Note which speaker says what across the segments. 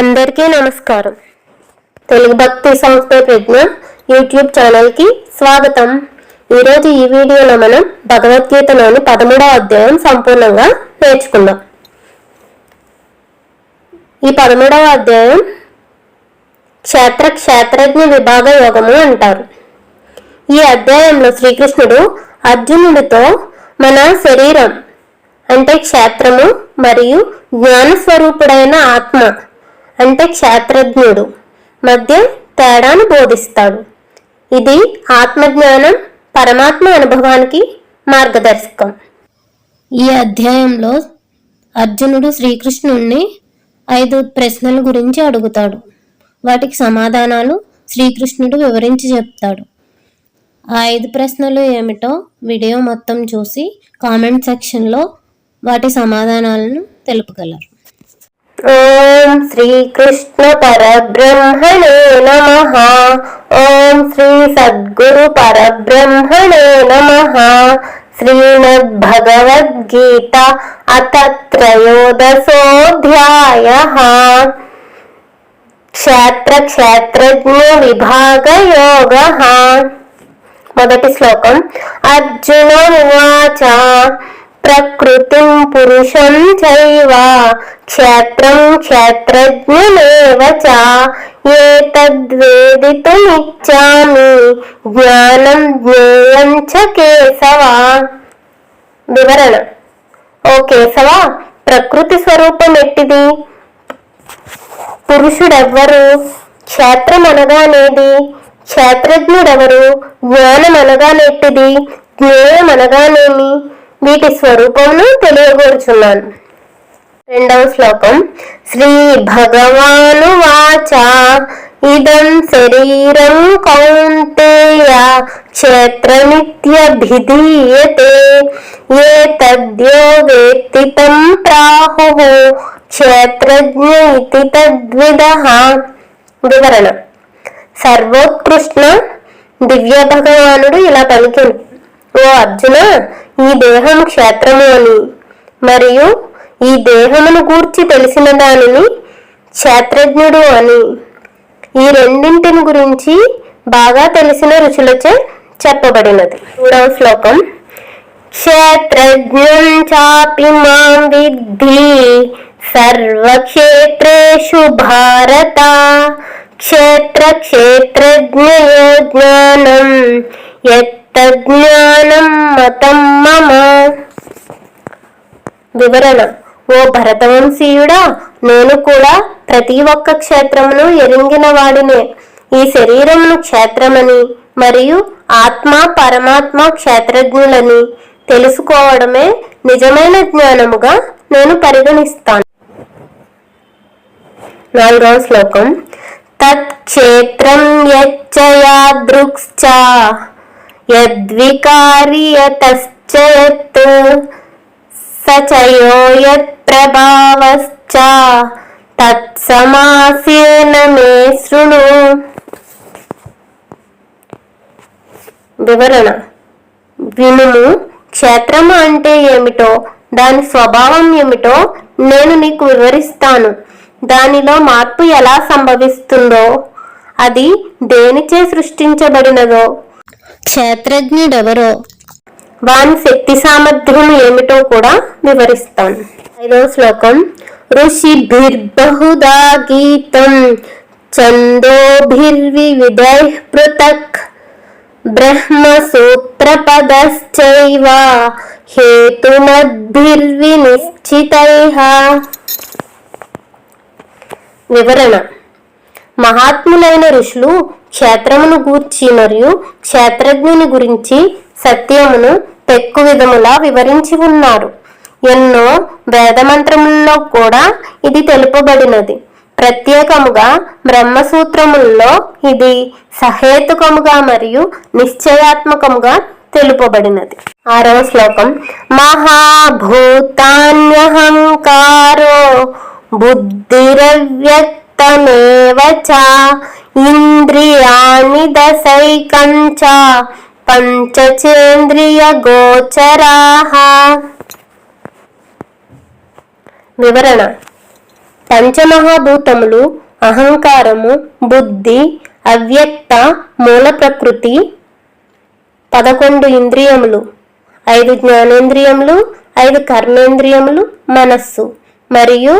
Speaker 1: అందరికీ నమస్కారం. తెలుగు భక్తి సంస్థ ప్రజ్ఞ యూట్యూబ్ ఛానల్కి స్వాగతం. ఈరోజు ఈ వీడియోలో మనం భగవద్గీతలోని పదమూడవ అధ్యాయం సంపూర్ణంగా నేర్చుకుందాం. ఈ పదమూడవ అధ్యాయం క్షేత్ర క్షేత్రజ్ఞ విభాగ యోగము అంటారు. ఈ అధ్యాయంలో శ్రీకృష్ణుడు అర్జునుడితో మన శరీరం అంటే క్షేత్రము మరియు జ్ఞాన స్వరూపుడైన ఆత్మ అంటే క్షేత్రజ్ఞుడు. మధ్య తేడాను బోధిస్తాడు. ఇది ఆత్మజ్ఞానం పరమాత్మ అనుభవానికి మార్గదర్శకం. ఈ అధ్యాయంలో అర్జునుడు శ్రీకృష్ణుణ్ణి ఐదు ప్రశ్నల గురించి అడుగుతాడు. వాటికి సమాధానాలు శ్రీకృష్ణుడు వివరించి చెప్తాడు. ఆ ఐదు ప్రశ్నలు ఏమిటో వీడియో మొత్తం చూసి కామెంట్ సెక్షన్లో వాటి సమాధానాలను తెలుపగలరు. ఓం శ్రీకృష్ణ పరబ్రహ్మణే నమ. ఓం శ్రీ సద్గురు పరబ్రహ్మణే నమ. శ్రీమద్భగవద్గీత అత త్రయోదశోऽధ్యాయ క్షేత్ర క్షేత్రజ్ఞ విభాగ యోగ మొదటి శ్లోకం అర్జున ఉచ ప్రకృతిం పురుషం చైవ క్షేత్రం క్షేత్రజ్ఞమేవ చ. ఏతద్వేదితుమిచ్చామి జ్ఞానం జ్ఞేయం చ కేశవ. వివరణ. ఓ కేశవ ప్రకృతి స్వరూపం ఎట్టిది పురుషుడెవ్వరు? క్షేత్రం అనగానేది క్షేత్రజ్ఞుడెవరు? జ్ఞానం అనగానెట్టిది జ్ఞేయం అనగానేమి వీటి స్వరూపమును తెలియగోరుచున్నాను. రెండవ శ్లోకం శ్రీ భగవాను వాచ ఇదం శరీరం కౌంతేయ క్షేత్రమిత్యభిధీయతే ఏ తద్యో వేత్తి తం ప్రాహు క్షేత్రజ్ఞ ఇతి తద్విద. వివరణ సర్వోత్కృష్ణ దివ్య భగవానుడు ఇలా పలికింది ఓ అర్జున ఈ దేహం క్షేత్రము అని మరియు ఈ దేహమును గూర్చి తెలిసిన దానిని క్షేత్రజ్ఞుడు అని. ఈ రెండింటిని గురించి బాగా తెలిసిన రుచులచే చెప్పబడినది. మూడవ శ్లోకం. క్షేత్రజ్ఞం చాపి మాం విద్ధి. సర్వక్షేత్రేషు భారత. క్షేత్ర క్షేత్రజ్ఞయో జ్ఞానం తజ్ఞానం మతం మమ వివరణ ఓ భరతవంశీయుడా నేను కూడా ప్రతి ఒక్క క్షేత్రమును ఎరింగిన వాడినే. ఈ శరీరమును క్షేత్రమని మరియు ఆత్మ పరమాత్మ క్షేత్రజ్ఞులని తెలుసుకోవడమే నిజమైన జ్ఞానముగా నేను పరిగణిస్తాను. నాలుగవ శ్లోకం తత్క్షేత్రం యచ్చయాదృక్శ్చ యద్వికారియతశ్చ యత్ సచయో యత్ప్రభావశ్చ తత్సమాసేన మే శృణు. వివరణ. వినుము క్షేత్రము అంటే ఏమిటో దాని స్వభావం ఏమిటో నేను నీకు వివరిస్తాను. దానిలో మార్పు ఎలా సంభవిస్తుందో అది దేనిచే సృష్టించబడినదో క్షేత్రజ్ఞుడెవరో? వాని శక్తి సామర్థ్యం ఏమిటో కూడా వివరిస్తాను ఐదో శ్లోకం. ఋషిభిర్బహుదా గీతం. ఛందోభిర్వివిధై పృథక్. బ్రహ్మసూత్రపదశ్చైవ. హేతుమద్భిర్వినిశ్చితైః. వివరణ. మహాత్ములైన ఋషులు క్షేత్రమును గూర్చి మరియు క్షేత్రజ్ఞుని గురించి సత్యమును తెక్కు విధములా వివరించి ఉన్నారు. ఎన్నో వేదమంత్రముల్లో కూడా ఇది తెలుపబడినది. ప్రత్యేకముగా బ్రహ్మసూత్రముల్లో ఇది సహేతుకముగా మరియు నిశ్చయాత్మకముగా తెలుపబడినది. ఆరవ శ్లోకం మహాభూతాన్యహంకారో బుద్ధిరవ్యక్తమేవ ఇంద్రియాణి దశైకం చ పంచచేంద్రియ గోచరాహ వివరణ. పంచమహాభూతములు అహంకారము బుద్ధి అవ్యక్త మూల ప్రకృతి. పదకొండు ఇంద్రియములు ఐదు జ్ఞానేంద్రియములు ఐదు కర్మేంద్రియములు మనస్సు మరియు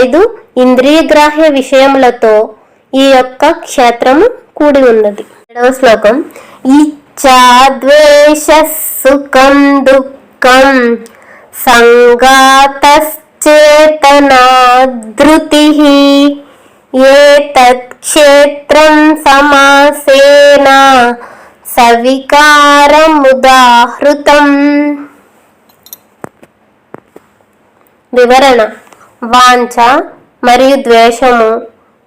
Speaker 1: ఐదు ఇంద్రియగ్రాహ్య విషయములతో ఈ యొక్క క్షేత్రము కూడి ఉన్నది. ఏడవ శ్లోకం ఇచ్చాద్వేష సుఖం దుఃఖం సంగాతశ్చేతనా ధృతి ఏతత్ క్షేత్రం సమాసేన సవికారముదాహృతం. వివరణ వాంఛ మరియు ద్వేషము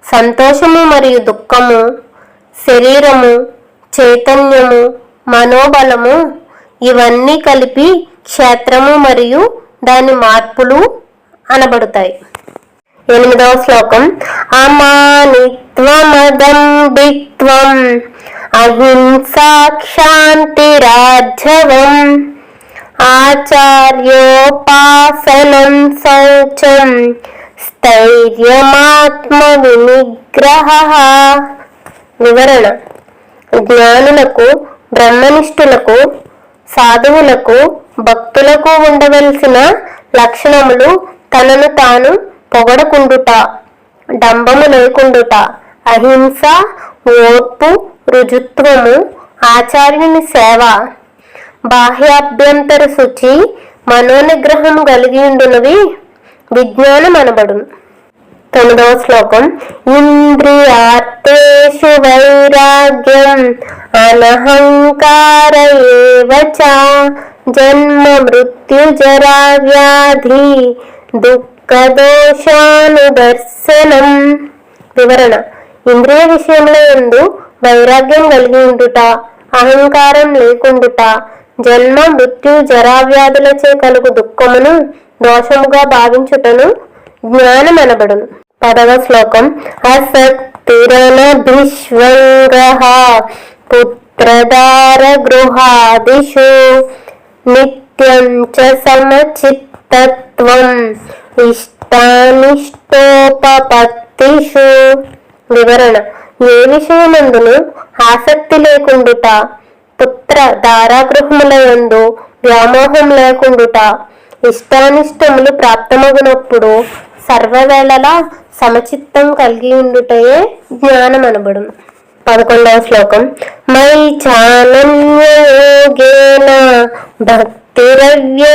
Speaker 1: సంతోషము మరియు దుఃఖము శరీరము చైతన్యము మనోబలము ఇవన్నీ కలిపి క్షేత్రము మరియు దాని మార్పులు అనబడతాయి. ఎనిమిదవ శ్లోకం. అమానిత్వమదంబిత్వం అహింసాక్షాంతిరాజ్యవం ఆచార్యోపాసనం శౌచం స్థైర్యమాత్మ వినిగ్రహ వివరణ. జ్ఞానులకు బ్రహ్మనిష్ఠులకు సాధువులకు భక్తులకు ఉండవలసిన లక్షణములు తనను తాను పొగడకుండుట డంబము లేకుండుట అహింస ఓర్పు రుజుత్వము ఆచార్యుని సేవ. బాహ్యాభ్యంతర శుచి మనోనిగ్రహం కలిగి ఉండునవి. విజ్ఞానం అనబడును తొమ్మిదవ శ్లోకం ఇంద్రియార్థేషు వైరాగ్యం అనహంకార జన్మ మృత్యు జరా వ్యాధి దుఃఖ దోషానుదర్శనం వివరణ ఇంద్రియ విషయంలో ఎందు వైరాగ్యం కలిగి ఉండుట అహంకారం లేకుండుట జన్మ మృత్యు జరావ్యాధులచే కలుగు దుఃఖమును దోషముగా భావించుటను జ్ఞానం అనబడును పదవ శ్లోకం. అసక్తిరనభిష్వంగ పుత్రదార గృహాదిషు నిత్యం చ సమచిత్తత్వం ఇష్టానిష్టోపపత్తిషు వివరణ. ఏ విషయమందును ఆసక్తి లేకుండుట పుత్ర దారాగృహముల యందు వ్యామోహం లేకుండుట ఇష్టానిష్టములు ప్రాప్తమగునప్పుడు సర్వవేళలా సమచిత్తం కలిగి ఉండుటయే జ్ఞానం అనబడును పదకొండవ శ్లోకం. మై చానన్యోగేన భక్తిరవ్యభిచారిణి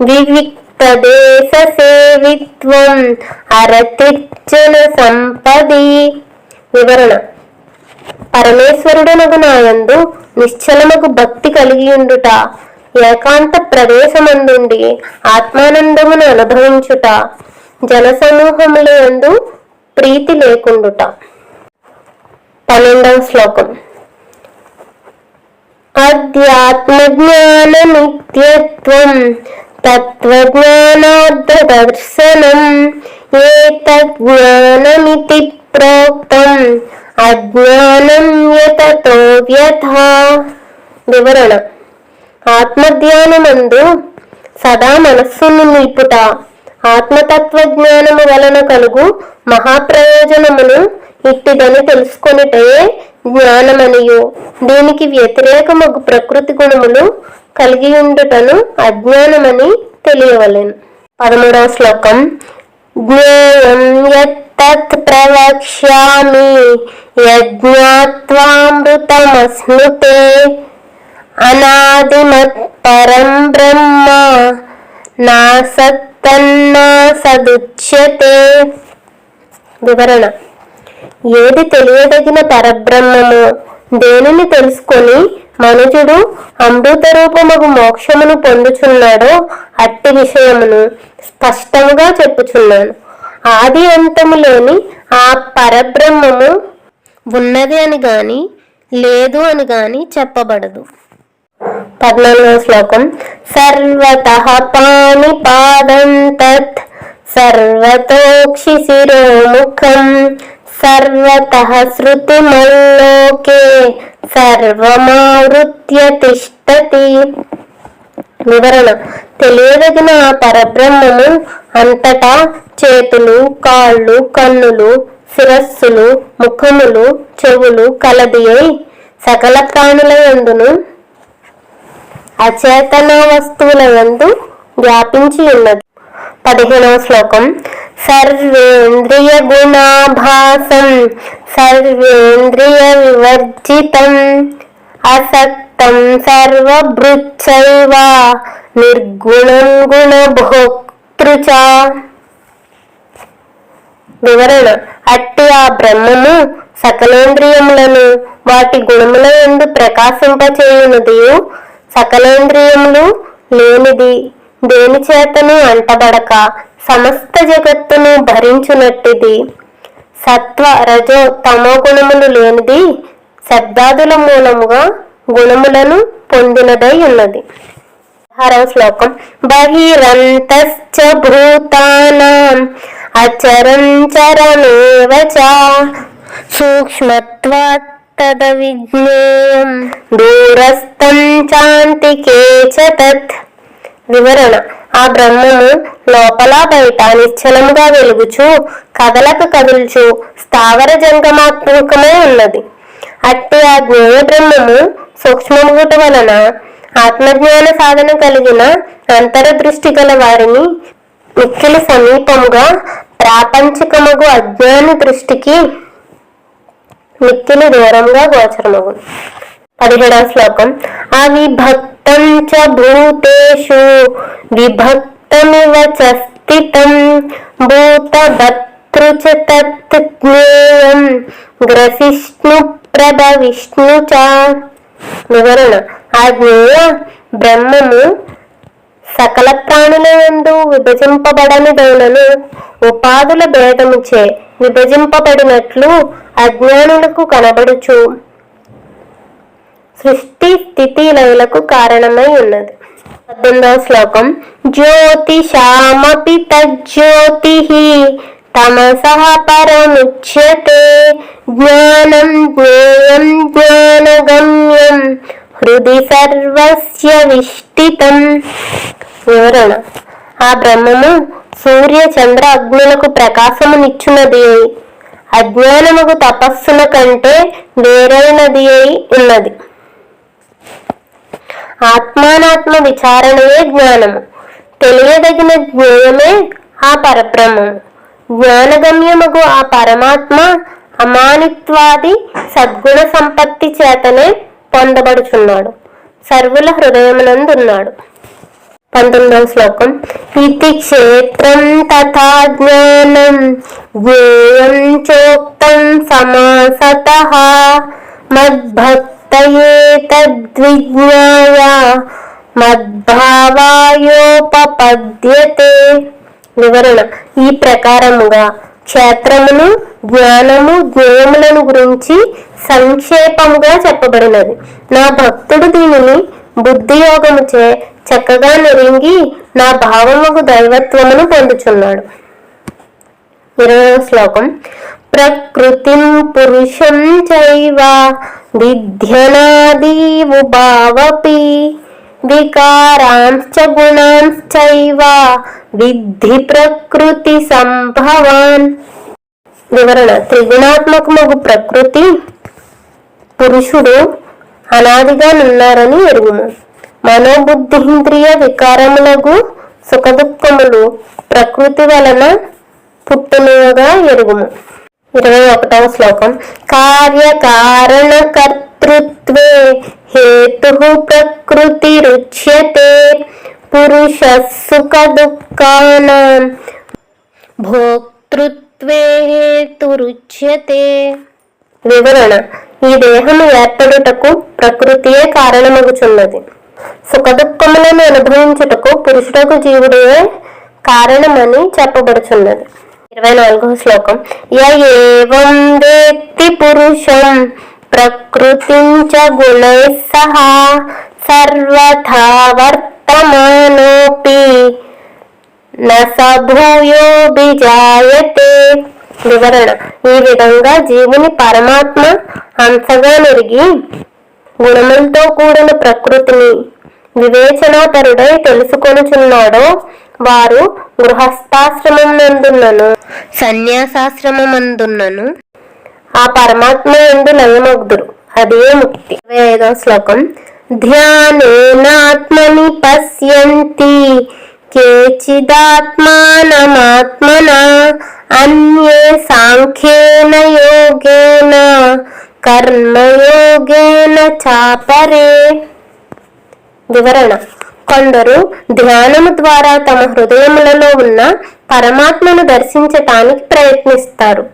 Speaker 1: వివిక్త దేశ సేవిత్వం అరతిర్జన సంపది వివరణ. పరమేశ్వరుడనగు నాయందు నిశ్చలమగు భక్తి కలిగి ఉండుట ఏకాంత ప్రదేశమందుండి ఆత్మానందమును అనుభవించుట జనసమూహముల యందు ప్రీతి లేకుండుట. పన్నెండవ శ్లోకం. అధ్యాత్మజ్ఞాన నిత్యత్వం తత్వజ్ఞానార్థ దర్శనం ఏతజ్ఞానమితి ప్రోక్తం అజ్ఞానం యతతో వ్యథ వివరణ ఆత్మధ్యానమందు సదా మనస్సును నిలుపుట ఆత్మతత్వ జ్ఞానము వలన కలుగు మహాప్రయోజనమును ఇట్టిదని తెలుసుకొనిటే జ్ఞానమనియు. దీనికి వ్యతిరేకమగు ప్రకృతి గుణములు కలిగి ఉండుటను అజ్ఞానమని తెలియవలెను. పదమూడవ శ్లోకం. జ్ఞేయం తత్ ప్రవక్ష్యామి యజ్ఞాత్వామృతమస్నుతే అనాదిమత్ పరం బ్రహ్మ నాసత్తన్నా సదుచ్యతే వివరణ ఏది తెలియదగిన పరబ్రహ్మము దేనిని తెలుసుకొని మనుజుడు అమృత రూపముగు మోక్షమును పొందుచున్నాడో అట్టి విషయమును స్పష్టముగా చెప్పుచున్నాను. ఆది అంతము లేని ఆ పరబ్రహ్మము ఉన్నది అని గాని లేదు అని గాని చెప్పబడదు. పద్నాలుగో శ్లోకం. సర్వత పాణిపాదం తత్ సర్వతోక్షి శిరోముఖం సర్వత శృతిమల్లోకే సర్వమావృత్య తిష్టతి. వివరణ. తెలియదగిన ఆ పరబ్రహ్మము అంతటా చేతులు కాళ్ళు కన్నులు శిరస్సులు ముఖములు చెవులు కలది అయి సకల ప్రాణుల యందును అచేతన వస్తువుల ఎందు వ్యాపించి ఉన్నది. పదిహేనవ శ్లోకం. సర్వేంద్రియ గుణాభాసం సర్వేంద్రియ వివర్జితం అసక్తం సర్వభృచ్చైవ నిర్గుణం తృచ వివరణ అట్టి ఆ బ్రహ్మము సకలేంద్రియములను వాటి గుణముల ఎందు ప్రకాశింపచేయునది. సకలేంద్రియములు లేనిది దేని చేతను అంటబడక సమస్త జగత్తును భరించునట్టిది. సత్వ రజో తమో గుణములు లేనిది శబ్దాదుల మూలముగా గుణములను పొందినదై ఉన్నది. ఆరవ శ్లోకం. బహిరంతశ్చ భూతానాం అచరం చరమేవ చ సూక్ష్మత్వాత్ తద విజ్ఞేయం దూరస్థం చాంతికే చ తత్. వివరణ. ఆ బ్రహ్మము లోపల బయట నిశ్చలముగా వెలుగుచు కదలకు కదులుచు స్థావర జంగమాత్మకమై ఉన్నది. అట్టి ఆ జ్ఞేయ బ్రహ్మము సూక్ష్మముట వలన ఆత్మజ్ఞాన సాధన కలిగిన అంతరదృష్టి గల వారిని మిక్కిలి సమీపముగా ప్రాపంచికముగు అజ్ఞాని దృష్టికి మిక్కిలి దూరంగా గోచరమగు. పదిహేడవ శ్లోకం. అవిభక్తం చ భూతేషు విభక్తమివ చ స్థితం భూతభర్తృ చ తత్ జ్ఞేయం గ్రసిష్ణు ప్రభ విష్ణు చ వివరణ. ఆ జ్ఞేయ బ్రహ్మము సకల ప్రాణుల యందు విభజింపబడనిదైనను ఉపాధుల భేదముచే విభజింపబడినట్లు అజ్ఞానులకు కనబడుచు. సృష్టి స్థితి లయలకు కారణమై ఉన్నది. పద్దెనిమిదవ శ్లోకం. జ్యోతిషామపి తజ్జ్యోతి తమస పరముచ్యతే. జ్ఞానం జ్ఞేయం జ్ఞానగమ్యం హృది సర్వస్య విష్టితం వివరణ ఆ బ్రహ్మము సూర్య చంద్ర అగ్నులకు ప్రకాశమునిచ్చున్నది అయి అజ్ఞానముకు తపస్సుల కంటే వేరైనది అయి ఉన్నది. ఆత్మానాత్మ విచారణయే జ్ఞానము. తెలియదగిన జ్ఞేయమే ఆ పరబ్రహ్మము. జ్ఞానగమ్యముకు ఆ పరమాత్మ అమానిత్వాది సద్గుణ సంపత్తి చేతనే పొందబడుచున్నాడు. సర్వుల హృదయమునందున్నాడు. పంతొమ్మిదవ శ్లోకం. ఇది క్షేత్రం తథా జ్ఞానం జ్ఞేయం చోక్తం సమాసత మద్భక్తయే తద్విజ్ఞాయ మద్భావాయోపపద్యతే. వివరణ. ఈ ప్రకారముగా క్షేత్రమును జ్ఞానము జ్ఞేయములను గురించి సంక్షేపముగా చెప్పబడినది. నా భక్తుడు దీనిని బుద్ధియోగముచే చక్కగా నెరింగి నా భావముకు దైవత్వమును పొందుచున్నాడు. ఇరవై శ్లోకం. ప్రకృతిం పురుషం చైవ విధ్యనాదీవు భావపి వికారాంశ్చ గుణాంశ్చైవ విద్ధి ప్రకృతి సంభవాన్. వివరణ. త్రిగుణాత్మకమగు ప్రకృతి పురుషుడు అనాదిగా ఉన్నారని ఎరుగుము మనోబుద్ధింద్రియ వికారములకు సుఖదుఖములు ప్రకృతి వలన పుట్టునుగా ఎరుగుము ఇరవై ఒకటవ శ్లోకం. కార్యకారణ కర్తృత్వే హేతు ప్రకృతి రుచ్యతే పురుష సుఖ దుఃఖానాం భోక్తృత్వే హేతురుచ్యతే. వివరణ. ఈ దేహము ఏర్పడుటకు ప్రకృతియే కారణమగుచున్నది. సుఖదుఖములను అనుభవించుటకు పురుషుడకు జీవుడే కారణమని చెప్పబడుచున్నది. ఇరవై నాలుగవ శ్లోకం. యేవం వేత్తి పురుషం ప్రకృతి గుణై సహా సర్వథా వర్తమానోపి. నూయోభిజాయతే వివరణ. ఈ విధంగా జీవుని పరమాత్మ అంశగా నెరిగి గుణములతో కూడిన ప్రకృతిని వివేచనాపరుడై తెలుసుకొనుచున్నాడో వారు గృహస్థాశ్రమం నందున్నను సన్యాసాశ్రమమందున్నను ఆ పరమాత్మ ఎందు లయమగుదురు అదే ముక్తి. ఐదవ శ్లోకం. ధ్యానేనాత్మని పశ్యంతి కేచిదాత్మానమాత్మన అన్యే సాంఖ్యేన యోగేన కర్మయోగేన చాపరే. వివరణ. కొందరు ధ్యానము ద్వారా తమ హృదయములలో ఉన్న పరమాత్మను దర్శించటానికి ప్రయత్నిస్తారు.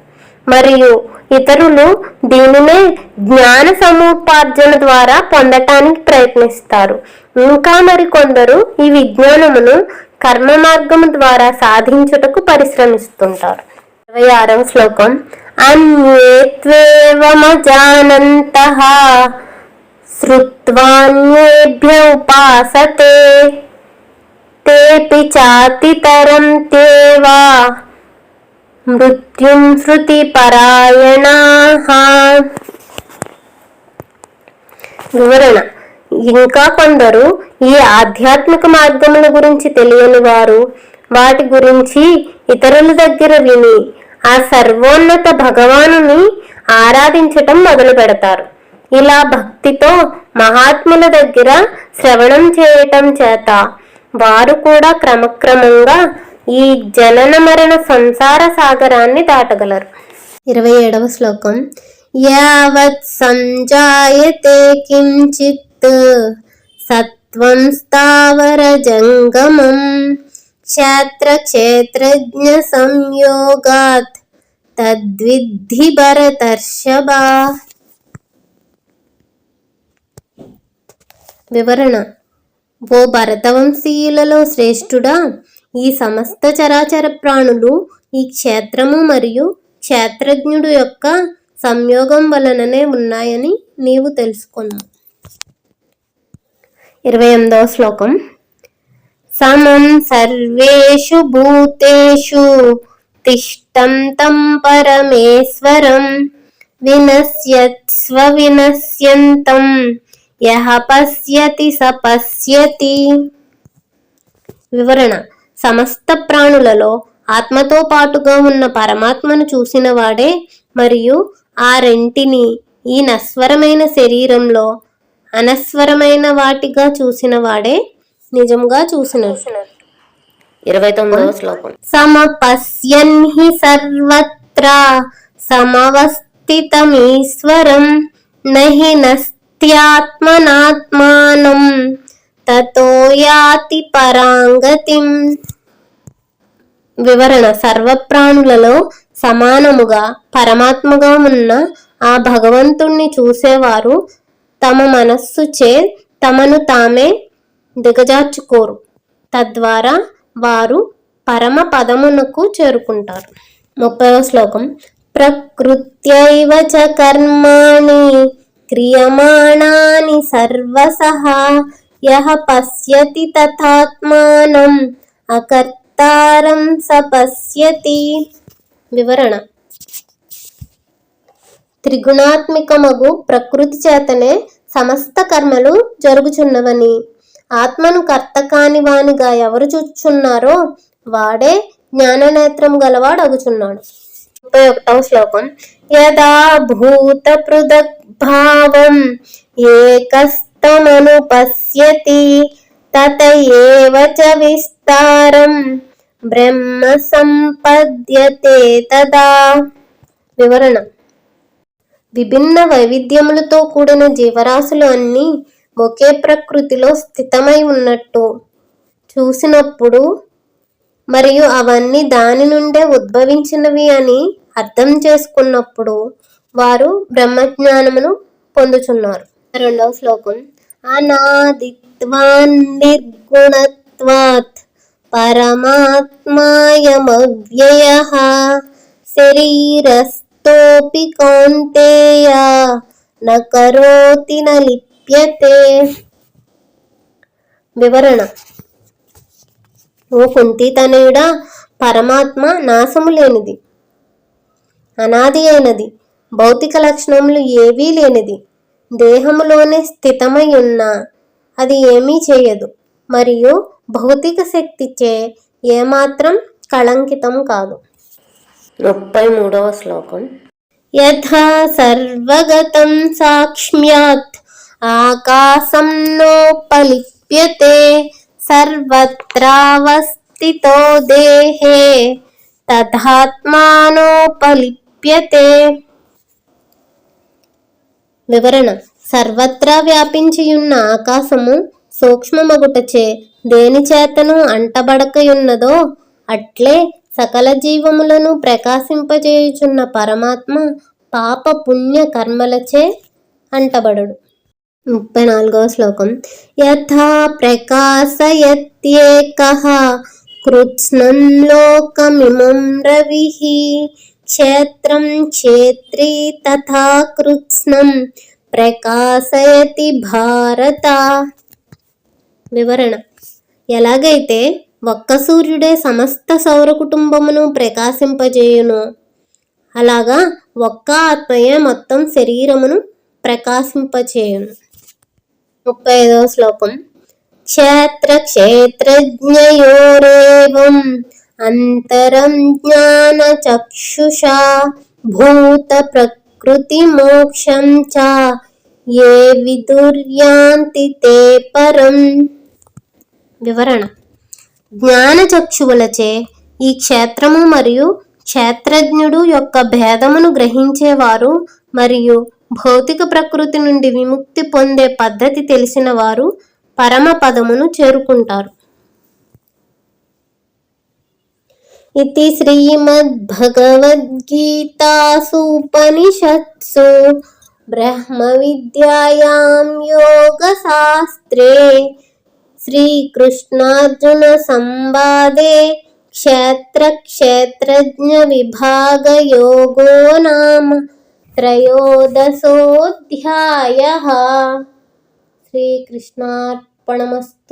Speaker 1: మరియు ఇతరులు దీనినే జ్ఞాన సముపార్జన ద్వారా పొందటానికి ప్రయత్నిస్తారు. ఇంకా మరి కొందరు ఈ విజ్ఞానమును కర్మ మార్గము ద్వారా సాధించుటకు పరిశ్రమిస్తుంటారు. ఇరవై ఆరవ శ్లోకం. అన్యేత్వేవమజానంత శ్రుత్వాన్యేభ్య ఉపాసతే. తేపి చాతితరం తేవా మృత్యుం శృతి పరాయణా వివరణ. ఇంకా కొందరు ఈ ఆధ్యాత్మిక మార్గముల గురించి తెలియని వారు వాటి గురించి ఇతరుల దగ్గర విని ఆ సర్వోన్నత భగవానుని ఆరాధించటం మొదలు పెడతారు. ఇలా భక్తితో మహాత్ముల దగ్గర శ్రవణం చేయటం చేత వారు కూడా క్రమక్రమంగా ఈ జనన మరణ సంసార సాగరాన్ని దాటగలరు. ఇరవై ఏడవ శ్లోకం. యావత్ సంజాయతే కించిత్ సత్వం స్థావర జంగమం. క్షేత్ర క్షేత్రజ్ఞ సంయోగాత్ తద్విద్ధి భరతర్షభా వివరణ ఓ భరతవంశీయులలో శ్రేష్ఠుడా ఈ సమస్త చరాచర ప్రాణులు ఈ క్షేత్రము మరియు క్షేత్రజ్ఞుడు యొక్క సంయోగం వలననే ఉన్నాయని నీవు తెలుసుకున్నావు ఇరవై ఎనిమిదవ శ్లోకం సమం సర్వేషు భూతేషు తిష్టంతం పరమేశ్వరం వినశ్యత్స్వ వినశ్యంతం యహ పశ్యతి స పశ్యతి వివరణ. సమస్త ప్రాణులలో ఆత్మతో పాటుగా ఉన్న పరమాత్మను చూసిన వాడే మరియు ఆ రెంటిని ఈ నస్వరమైన శరీరంలో అనస్వరమైన వాటిగా చూసిన వాడే నిజంగా చూసిన ఇరవై తొమ్మిదవ శ్లోకం. సమపశ్యన్ హి సర్వత్ర సమవస్థితమీశ్వరం నహి నస్త్యాత్మనాత్మానం తతో యాతి పరాంగతిం. వివరణ సర్వప్రాణులలో సమానముగా పరమాత్మగా ఉన్న ఆ భగవంతుణ్ణి చూసేవారు తమ మనస్సుచే తమను తామే దిగజార్చుకోరు. తద్వారా వారు పరమ పదమునకు చేరుకుంటారు. ముప్పైవ శ్లోకం. ప్రకృత్యైవ చ కర్మాణి క్రియమాణాని సర్వసహ యః పశ్యతి తథాత్మానం అకర్తారం స పశ్యతి. వివరణ. త్రిగుణాత్మికమగు ప్రకృతి చేతనే సమస్త కర్మలు జరుగుచున్నవని ఆత్మను కర్త కాని వానిగా ఎవరు చూచున్నారో వాడే జ్ఞాననేత్రం గలవాడు అగుచున్నాడు. ముప్పై ఒకటవ శ్లోకం. యదా భూత పృథగ్భావం ఏకస్తమను పశ్యతి తత ఏవచ విస్తారం. బ్రహ్మ సంపద్యతే తదా. వివరణ. విభిన్న వైవిధ్యములతో కూడిన జీవరాశులు అన్నీ ఒకే ప్రకృతిలో స్థితమై ఉన్నట్టు చూసినప్పుడు మరియు అవన్నీ దాని నుండే ఉద్భవించినవి అని అర్థం చేసుకున్నప్పుడు వారు బ్రహ్మజ్ఞానమును పొందుచున్నారు. రెండవ శ్లోకం. అనాదిత్వాన్ నిర్గుణత్వాత్ పరమాత్మాయమవ్యయ శరీరస్థోపి కౌంతేయ నకరోతి నలిప్ న లిప్యతే వివరణ. ఓ కుంతి తనయుడా పరమాత్మ నాశము లేనిది. అనాది అయినది. భౌతిక లక్షణములు ఏవీ లేనిది. దేహములోనే స్థితమై ఉన్న అది ఏమీ చేయదు. మరియు భౌతిక శక్తిచే ఏమాత్రం కళంకితం కాదు. ముప్పై మూడవ శ్లోకం. యథా సర్వగతం సాక్ష్మ్యాత్ ఆకాశం నోపలిప్యతే సర్వత్రావస్థితో దేహే. తథాత్మానోపలిప్యతే వివరణ. సర్వత్రా వ్యాపించియున్న ఆకాశము సూక్ష్మమగుటచే దేని చేతను అంటబడకయున్నదో అట్లే సకల జీవములను ప్రకాశింపజేయుచున్న పరమాత్మ పాప పుణ్య కర్మలచే అంటబడడు ముప్పై నాలుగవ శ్లోకం. యథా ప్రకాశయత్యేక కృత్స్నం లోకమిమం రవి క్షేత్రం క్షేత్రీ తథా కృత్స్నం ప్రకాశయతి భారత. వివరణ. ఎలాగైతే ఒక్క సూర్యుడే సమస్త సౌర కుటుంబమును ప్రకాశింపజేయును అలాగా ఒక్క ఆత్మయే మొత్తం శరీరమును ప్రకాశింపచేయును ముప్పై ఐదో శ్లోకం. క్షేత్ర క్షేత్రజ్ఞయోరేవం అంతరం జ్ఞాన చక్షుషా భూత ప్రకృతి మోక్షం చ ఏ విదుర్యాంతి తే పరం. వివరణ. జ్ఞాన చక్షువులచే ఈ క్షేత్రము మరియు క్షేత్రజ్ఞుడు యొక్క భేదమును గ్రహించేవారు మరియు భౌతిక ప్రకృతి నుండి విముక్తి పొందే పద్ధతి తెలిసిన వారు పరమ పదమును చేరుకుంటారు. ఇది శ్రీమద్భగవద్గీతాసూపనిషత్సు బ్రహ్మ విద్యాయాం యోగశాస్త్రే శ్రీకృష్ణార్జున సంవాదే క్షేత్ర క్షేత్రజ్ఞ విభాగ